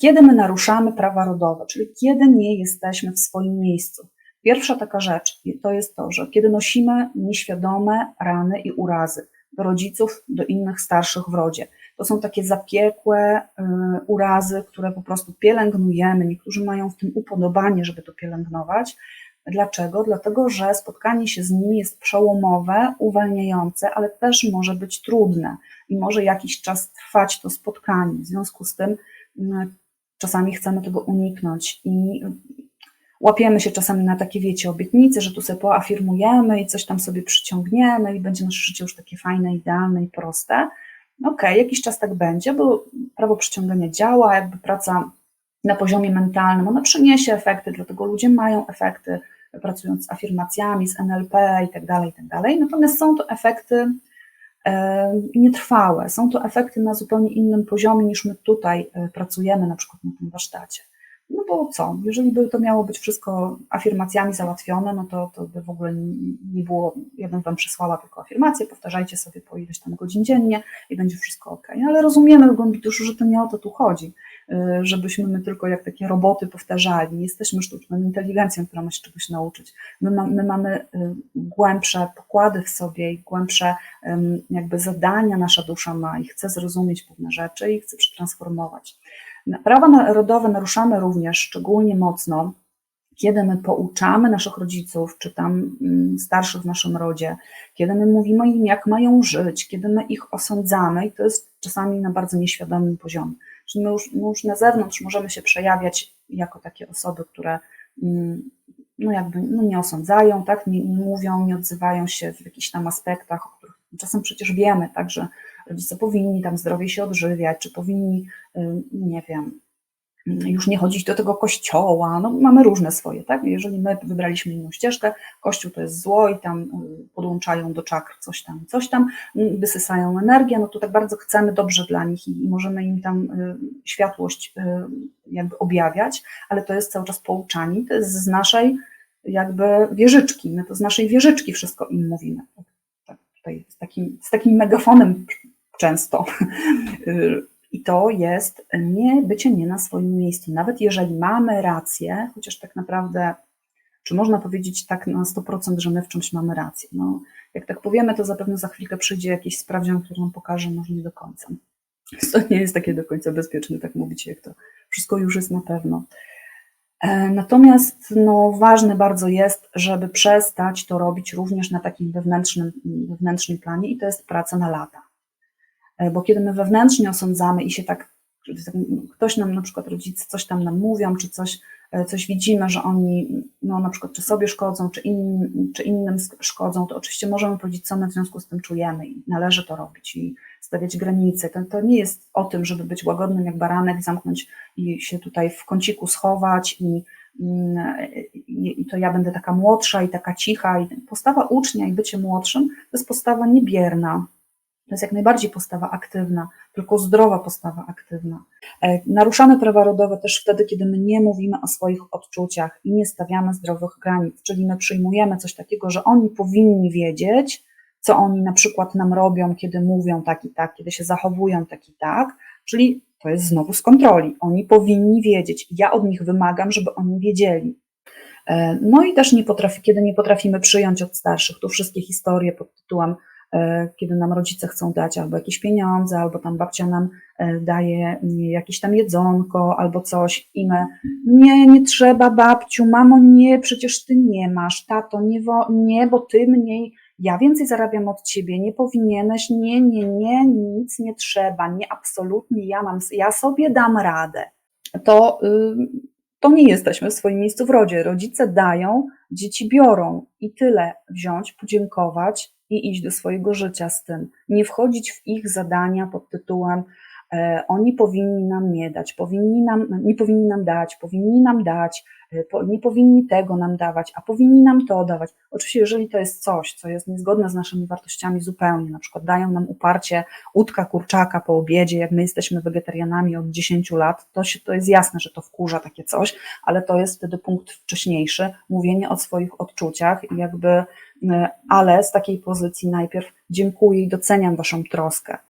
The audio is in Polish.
Kiedy my naruszamy prawa rodowe, czyli kiedy nie jesteśmy w swoim miejscu. Pierwsza taka rzecz to jest to, że kiedy nosimy nieświadome rany i urazy do rodziców, do innych starszych w rodzie. To są takie zapiekłe y, urazy, które po prostu pielęgnujemy. Niektórzy mają w tym upodobanie, żeby to pielęgnować. Dlaczego? Dlatego, że spotkanie się z nimi jest przełomowe, uwalniające, ale też może być trudne i może jakiś czas trwać to spotkanie. W związku z tym y, czasami chcemy tego uniknąć i łapiemy się czasami na takie, wiecie, obietnice, że tu sobie poafirmujemy i coś tam sobie przyciągniemy i będzie nasze życie już takie fajne, idealne i proste. Okej, okay, jakiś czas tak będzie, bo prawo przyciągania działa, jakby praca na poziomie mentalnym, ona przyniesie efekty, dlatego ludzie mają efekty pracując z afirmacjami, z NLP i tak dalej, i tak dalej. Natomiast są to efekty nietrwałe, są to efekty na zupełnie innym poziomie niż my tutaj e, pracujemy, na przykład na tym warsztacie. No co, jeżeli by to miało być wszystko afirmacjami załatwione, no to, to by w ogóle nie było, ja bym Wam przysłała tylko afirmacje, powtarzajcie sobie po ileś tam godzin dziennie i będzie wszystko ok. Ale rozumiemy w głębi duszy, że to nie o to tu chodzi, y, żebyśmy my tylko jak takie roboty powtarzali. Nie jesteśmy sztuczną inteligencją, która ma się czegoś nauczyć. My, ma, my mamy y, głębsze pokłady w sobie i głębsze jakby zadania nasza dusza ma i chce zrozumieć pewne rzeczy i chce przetransformować. Prawa narodowe naruszamy również szczególnie mocno, kiedy my pouczamy naszych rodziców, czy tam mm, starszych w naszym rodzie, kiedy my mówimy im, jak mają żyć, kiedy my ich osądzamy, i to jest czasami na bardzo nieświadomym poziomie. Czyli my już, my już na zewnątrz możemy się przejawiać jako takie osoby, które mm, no jakby no nie osądzają, tak, nie, nie mówią, nie odzywają się w jakichś tam aspektach, o których czasem przecież wiemy, tak, że rodzice powinni tam zdrowie się odżywiać, czy powinni, nie wiem, już nie chodzić do tego kościoła, no mamy różne swoje, tak? Jeżeli my wybraliśmy inną ścieżkę, kościół to jest zło i tam podłączają do czakr coś tam, coś tam, wysysają energię, no to tak bardzo chcemy dobrze dla nich i możemy im tam światłość jakby objawiać, ale to jest cały czas pouczanie, to jest z naszej jakby wieżyczki, my to z naszej wieżyczki wszystko im mówimy. Tak, tutaj z takim, z takim megafonem często. I to jest nie, bycie nie na swoim miejscu. Nawet jeżeli mamy rację, chociaż tak naprawdę, czy można powiedzieć tak na 100%, że my w czymś mamy rację? No, jak tak powiemy, to zapewne za chwilkę przyjdzie jakiś sprawdzian, który nam pokaże, może nie do końca. To nie jest takie do końca bezpieczne, tak mówić, jak to wszystko już jest na pewno. E, natomiast no, ważne bardzo jest, żeby przestać to robić również na takim wewnętrznym, wewnętrznym planie i to jest praca na lata. E, bo kiedy my wewnętrznie osądzamy i się tak, ktoś nam, na przykład rodzice coś tam nam mówią, czy coś, e, coś widzimy, że oni no, na przykład czy sobie szkodzą, czy, innym, czy innym szkodzą, to oczywiście możemy powiedzieć, co my w związku z tym czujemy i należy to robić i stawiać granice. To, to nie jest o tym, żeby być łagodnym jak baranek, zamknąć i się tutaj w kąciku schować i, i, i to ja będę taka młodsza i taka cicha. I postawa ucznia i bycie młodszym to jest postawa niebierna, to jest jak najbardziej postawa aktywna, tylko zdrowa postawa aktywna. E, naruszamy prawa rodowe też wtedy, kiedy my nie mówimy o swoich odczuciach i nie stawiamy zdrowych granic, czyli my przyjmujemy coś takiego, że oni powinni wiedzieć, co oni na przykład nam robią, kiedy mówią tak i tak, kiedy się zachowują tak i tak, czyli to jest znowu z kontroli. Oni powinni wiedzieć. Ja od nich wymagam, żeby oni wiedzieli. E, no i też nie potrafi, kiedy nie potrafimy przyjąć od starszych, tu wszystkie historie pod tytułem kiedy nam rodzice chcą dać albo jakieś pieniądze, albo tam babcia nam e, daje jakieś tam jedzonko albo coś i my nie, nie trzeba babciu, mamo nie, przecież ty nie masz, tato nie, wo, nie bo ty mniej, ja więcej zarabiam od ciebie, nie powinieneś, nie, nie, nie, nic nie trzeba, nie, absolutnie, ja mam, ja sobie dam radę. To, to nie jesteśmy w swoim miejscu w rodzie. Rodzice dają, dzieci biorą i tyle wziąć, podziękować, i iść do swojego życia z tym. Nie wchodzić w ich zadania pod tytułem e, oni powinni nam nie dać, powinni nam, nie powinni nam dać, powinni nam dać, e, nie powinni tego nam dawać, a powinni nam to dawać. Oczywiście, jeżeli to jest coś, co jest niezgodne z naszymi wartościami zupełnie, na przykład dają nam uparcie udka kurczaka po obiedzie, jak my jesteśmy wegetarianami od 10 lat, to, się, to jest jasne, że to wkurza takie coś, ale to jest wtedy punkt wcześniejszy, mówienie o swoich odczuciach i jakby ale z takiej pozycji najpierw dziękuję i doceniam Waszą troskę.